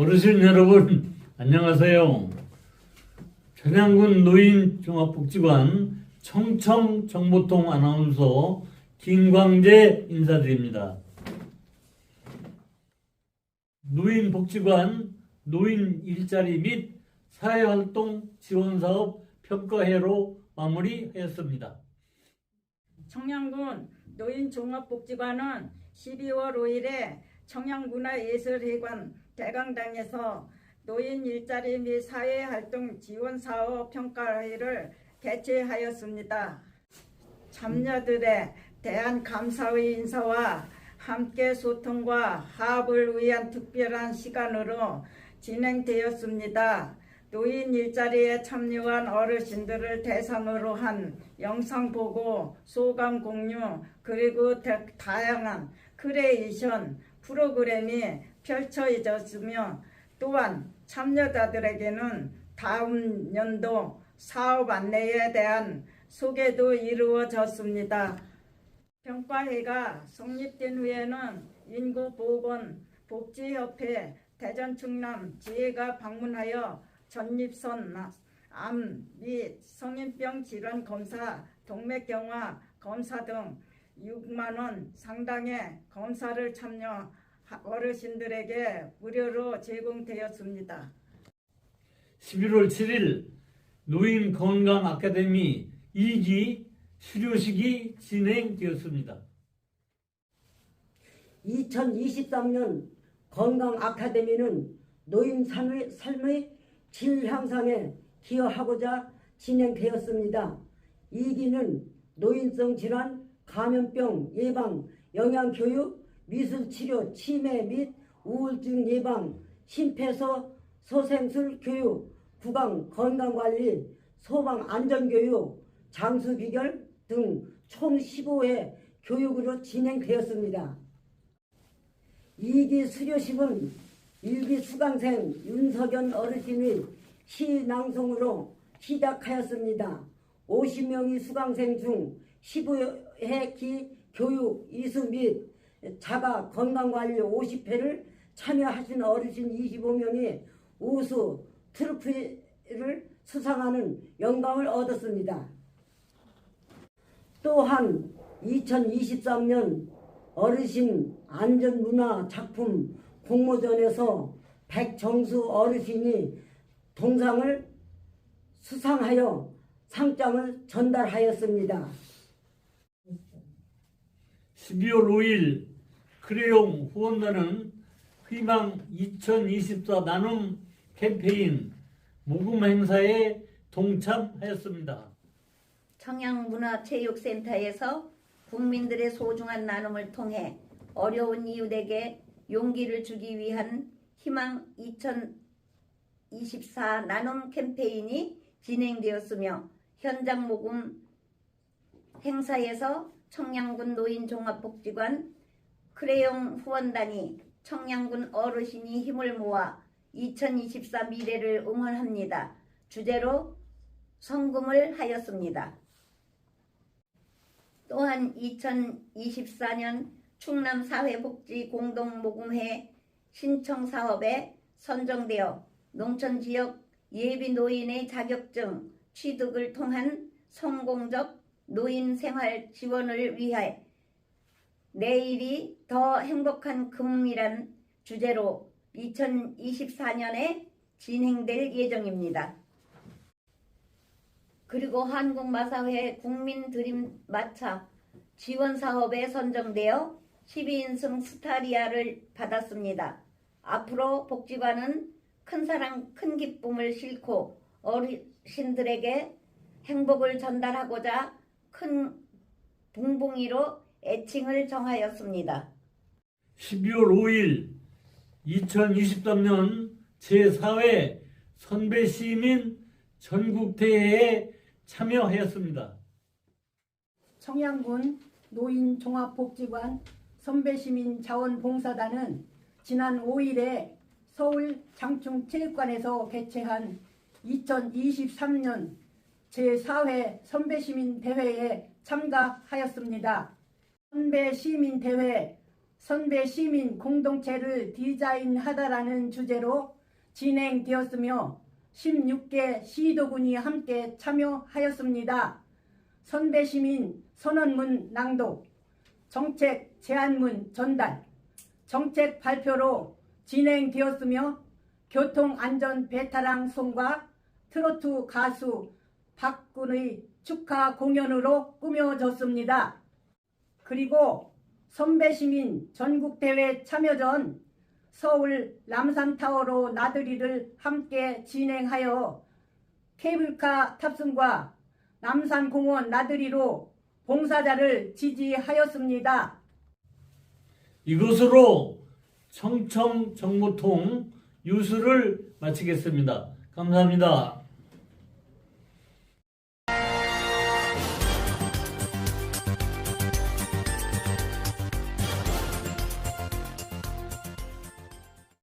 어르신 여러분 안녕하세요. 천양군 노인종합복지관 청청정보통 아나운서 김광재 인사드립니다. 노인복지관 노인 일자리 및 사회활동 지원사업 평가회로 마무리하였습니다. 청양군 노인종합복지관은 12월 5일에 청양문화예술회관 대강당에서 노인 일자리 및 사회활동 지원사업 평가회를 개최하였습니다. 참여들에 대한 감사의 인사와 함께 소통과 화합을 위한 특별한 시간으로 진행되었습니다. 노인 일자리에 참여한 어르신들을 대상으로 한 영상 보고 소감 공유 그리고 다- 다양한 크리에이션 프로그램이 펼쳐졌으며 또한 참여자들에게는 다음 연도 사업 안내에 대한 소개도 이루어졌습니다. 평가회가 성립된 후에는 인구보건 복지협회 대전 충남 지회가 방문하여 전립선 암 및 성인병 질환 검사, 동맥경화 검사 등 6만 원 상당의 검사를 참여 어르신들에게 무료로 제공되었습니다. 11월 7일 노인 건강 아카데미 2기 수료식이 진행되었습니다. 2023년 건강 아카데미는 노인 삶의, 삶의 질 향상에 기여하고자 진행되었습니다. 2기는 노인성 질환, 감염병 예방, 영양교육, 미술치료, 치매 및 우울증 예방, 심폐소, 소생술 교육, 구강 건강관리, 소방 안전교육, 장수 비결 등 총 15회 교육으로 진행되었습니다. 2기 수료식은 1기 수강생 윤석연 어르신의 시낭송으로 시작하였습니다. 50명의 수강생 중 15 회기 교육 이수 및 자가 건강관리 50회를 참여하신 어르신 25명이 우수 트로피를 수상하는 영광을 얻었습니다. 또한 2023년 어르신 안전문화 작품 공모전에서 백정수 어르신이 동상을 수상하여 상장을 전달하였습니다. 12월 5일 크레용 후원단은 희망 2024 나눔 캠페인 모금 행사에 동참하였습니다. 청양문화체육센터에서 국민들의 소중한 나눔을 통해 어려운 이웃에게 용기를 주기 위한 희망 2024 나눔 캠페인이 진행되었으며 현장 모금 행사에서 청양군 노인종합복지관 크레용 후원단이 청양군 어르신이 힘을 모아 2024 미래를 응원합니다. 주제로 성금을 하였습니다. 또한 2024년 충남 사회복지 공동모금회 신청 사업에 선정되어 농촌 지역 예비 노인의 자격증 취득을 통한 성공적 노인 생활 지원을 위해 내일이 더 행복한 금이란 주제로 2024년에 진행될 예정입니다. 그리고 한국마사회 국민 드림 마차 지원 사업에 선정되어 12인승 스타리아를 받았습니다. 앞으로 복지관은 큰 사랑, 큰 기쁨을 싣고 어르신들에게 행복을 전달하고자 큰 붕붕이로 애칭을 정하였습니다. 12월 5일 2023년 제4회 선배 시민 전국대회에 참여하였습니다. 청양군 노인종합복지관 선배시민 자원봉사단은 지난 5일에 서울 장충체육관에서 개최한 2023년 제4회 선배시민 대회에 참가하였습니다. 선배시민 대회 선배 시민 공동체를 디자인하다라는 주제로 진행되었으며 16개 시도군이 함께 참여하였습니다. 선배 시민 선언문 낭독, 정책 제안문 전달, 정책 발표로 진행되었으며 교통안전 배타랑송과 트로트 가수 박군의 축하 공연으로 꾸며졌습니다. 그리고 선배 시민 전국대회 참여 전 서울 남산타워로 나들이를 함께 진행하여 케이블카 탑승과 남산공원 나들이로 봉사자를 지지하였습니다. 이것으로 청청 정보통 유수를 마치겠습니다. 감사합니다.